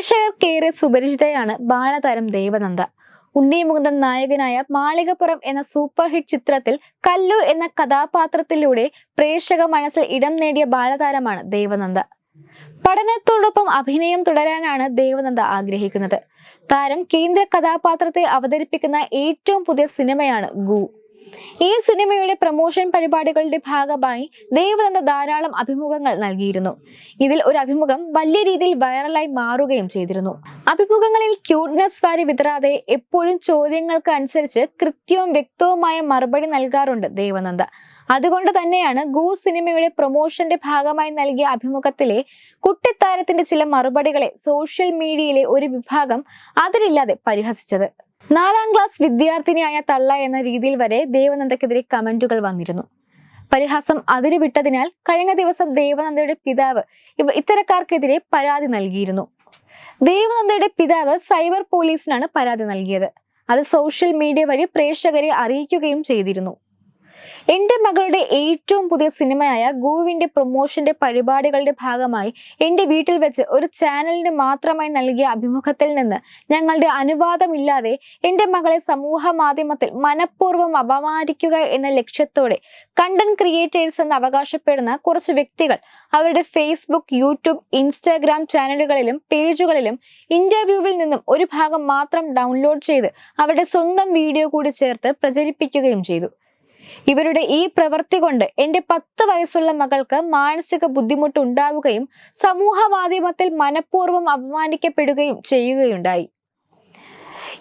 പ്രേക്ഷകർക്കേറെ സുപരിചിതയാണ് ബാലതാരം ദേവനന്ദ. ഉണ്ണിമുകുന്ദൻ നായകനായ മാളികപ്പുറം എന്ന super hit ചിത്രത്തിൽ കല്ലു എന്ന കഥാപാത്രത്തിലൂടെ പ്രേക്ഷക മനസ്സിൽ ഇടം നേടിയ ബാലതാരമാണ് ദേവനന്ദ. പഠനത്തോടൊപ്പം അഭിനയം തുടരാനാണ് ദേവനന്ദ ആഗ്രഹിക്കുന്നത്. താരം കേന്ദ്ര കഥാപാത്രത്തെ അവതരിപ്പിക്കുന്ന ഏറ്റവും പുതിയ സിനിമയാണ് ഗു. ഈ സിനിമയുടെ പ്രൊമോഷൻ പരിപാടികളുടെ ഭാഗമായി ദേവനന്ദ ധാരാളം അഭിമുഖങ്ങൾ നൽകിയിരുന്നു. ഇതിൽ ഒരു അഭിമുഖം വലിയ രീതിയിൽ വൈറലായി മാറുകയും ചെയ്തിരുന്നു. അഭിമുഖങ്ങളിൽ ക്യൂട്ട്നെസ് വാരി വിതരാതെ എപ്പോഴും ചോദ്യങ്ങൾക്ക് അനുസരിച്ച് കൃത്യവും വ്യക്തവുമായ മറുപടി നൽകാറുണ്ട് ദേവനന്ദ. അതുകൊണ്ട് തന്നെയാണ് ഗൂ സിനിമയുടെ പ്രൊമോഷന്റെ ഭാഗമായി നൽകിയ അഭിമുഖത്തിലെ കുട്ടിത്താരത്തിന്റെ ചില മറുപടികളെ സോഷ്യൽ മീഡിയയിലെ ഒരു വിഭാഗം അതിരില്ലാതെ പരിഹസിച്ചത്. നാലാം ക്ലാസ് വിദ്യാർത്ഥിനിയായ തള്ള എന്ന രീതിയിൽ വരെ ദേവനന്ദക്കെതിരെ കമന്റുകൾ വന്നിരുന്നു. പരിഹാസം അതിര് വിട്ടതിനാൽ കഴിഞ്ഞ ദിവസം ദേവനന്ദയുടെ പിതാവ് ഇവ ഇത്തരക്കാർക്കെതിരെ പരാതി നൽകിയിരുന്നു. ദേവനന്ദയുടെ പിതാവ് സൈബർ പോലീസിനാണ് പരാതി നൽകിയത്. അത് സോഷ്യൽ മീഡിയ വഴി പ്രേക്ഷകരെ അറിയിക്കുകയും ചെയ്തിരുന്നു. എന്റെ മകളുടെ ഏറ്റവും പുതിയ സിനിമയായ ഗുവിന്റെ പ്രൊമോഷന്റെ പരിപാടികളുടെ ഭാഗമായി എന്റെ വീട്ടിൽ വെച്ച് ഒരു ചാനലിന് മാത്രമായി നൽകിയ അഭിമുഖത്തിൽ നിന്ന് ഞങ്ങളുടെ അനുവാദമില്ലാതെ എന്റെ മകളെ സമൂഹ മാധ്യമത്തിൽ മനഃപൂർവം അപമാനിക്കുക എന്ന ലക്ഷ്യത്തോടെ കണ്ടന്റ് ക്രിയേറ്റേഴ്സ് എന്ന് അവകാശപ്പെടുന്ന കുറച്ച് വ്യക്തികൾ അവരുടെ ഫേസ്ബുക്ക് യൂട്യൂബ് ഇൻസ്റ്റാഗ്രാം ചാനലുകളിലും പേജുകളിലും ഇന്റർവ്യൂവിൽ നിന്നും ഒരു ഭാഗം മാത്രം ഡൗൺലോഡ് ചെയ്ത് അവരുടെ സ്വന്തം വീഡിയോ കൂടി ചേർത്ത് പ്രചരിപ്പിക്കുകയും ചെയ്തു. ഇവരുടെ ഈ പ്രവൃത്തി കൊണ്ട് എന്റെ പത്ത് വയസ്സുള്ള മകൾക്ക് മാനസിക ബുദ്ധിമുട്ട് ഉണ്ടാവുകയും സമൂഹ മാധ്യമത്തിൽ മനഃപൂർവം അപമാനിക്കപ്പെടുകയും ചെയ്യുകയുണ്ടായി.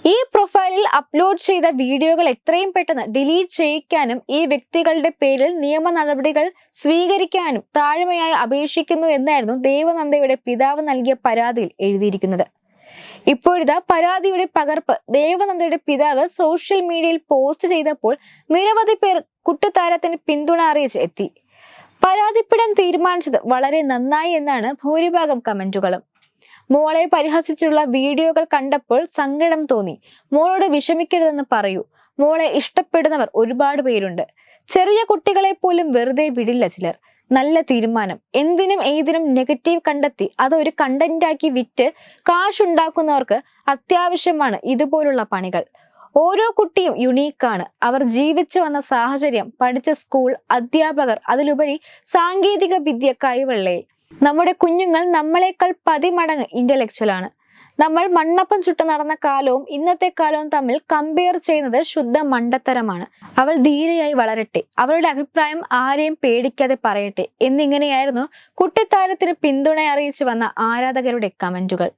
ഈ പ്രൊഫൈലിൽ അപ്ലോഡ് ചെയ്ത വീഡിയോകൾ എത്രയും പെട്ടെന്ന് ഡിലീറ്റ് ചെയ്യിക്കാനും ഈ വ്യക്തികളുടെ പേരിൽ നിയമ നടപടികൾ സ്വീകരിക്കാനും താഴ്മയായി അപേക്ഷിക്കുന്നു എന്നായിരുന്നു ദേവനന്ദയുടെ പിതാവ് നൽകിയ പരാതിയിൽ എഴുതിയിരിക്കുന്നത്. ഇപ്പോഴിതാ പരാതിയുടെ പകർപ്പ് ദേവനന്ദയുടെ പിതാവ് സോഷ്യൽ മീഡിയയിൽ പോസ്റ്റ് ചെയ്തപ്പോൾ നിരവധി പേർ കുട്ടിത്താരത്തിന് പിന്തുണ അറിയിച്ച് എത്തി. പരാതിപ്പെടാൻ തീരുമാനിച്ചത് വളരെ നന്നായി എന്നാണ് ഭൂരിഭാഗം കമന്റുകളും. മോളെ പരിഹസിച്ചുള്ള വീഡിയോകൾ കണ്ടപ്പോൾ സങ്കടം തോന്നി. മോളോട് വിഷമിക്കരുതെന്ന് പറയൂ. മോളെ ഇഷ്ടപ്പെടുന്നവർ ഒരുപാട് പേരുണ്ട്. ചെറിയ കുട്ടികളെ പോലും വെറുതെ വിടില്ല ചിലർ. നല്ല തീരുമാനം. എന്തിനും ഏതിനും നെഗറ്റീവ് കണ്ടെത്തി അതൊരു കണ്ടന്റാക്കി വിറ്റ് കാശുണ്ടാക്കുന്നവർക്ക് അത്യാവശ്യമാണ് ഇതുപോലുള്ള പണികൾ. ഓരോ കുട്ടിയും യുണീക്കാണ് അവർ ജീവിച്ചു വന്ന സാഹചര്യം പഠിച്ച സ്കൂൾ അധ്യാപകർ അതിലുപരി സാങ്കേതിക വിദ്യ കൈവെള്ളയിൽ. നമ്മുടെ കുഞ്ഞുങ്ങൾ നമ്മളെക്കാൾ പതിമടങ്ങ് ഇന്റലക്ച്വൽ ആണ്. നമ്മൾ മണ്ണപ്പം ചുട്ടു നടന്ന കാലവും ഇന്നത്തെ കാലവും തമ്മിൽ കമ്പയർ ചെയ്യുന്നത് ശുദ്ധ മണ്ടത്തരമാണ്. അവൾ ധീരയായി വളരട്ടെ. അവളുടെ അഭിപ്രായം ആരെയും പേടിക്കാതെ പറയട്ടെ എന്നിങ്ങനെയായിരുന്നു കുട്ടിത്താരത്തിന് പിന്തുണ അറിയിച്ചു വന്ന ആരാധകരുടെ കമന്റുകൾ.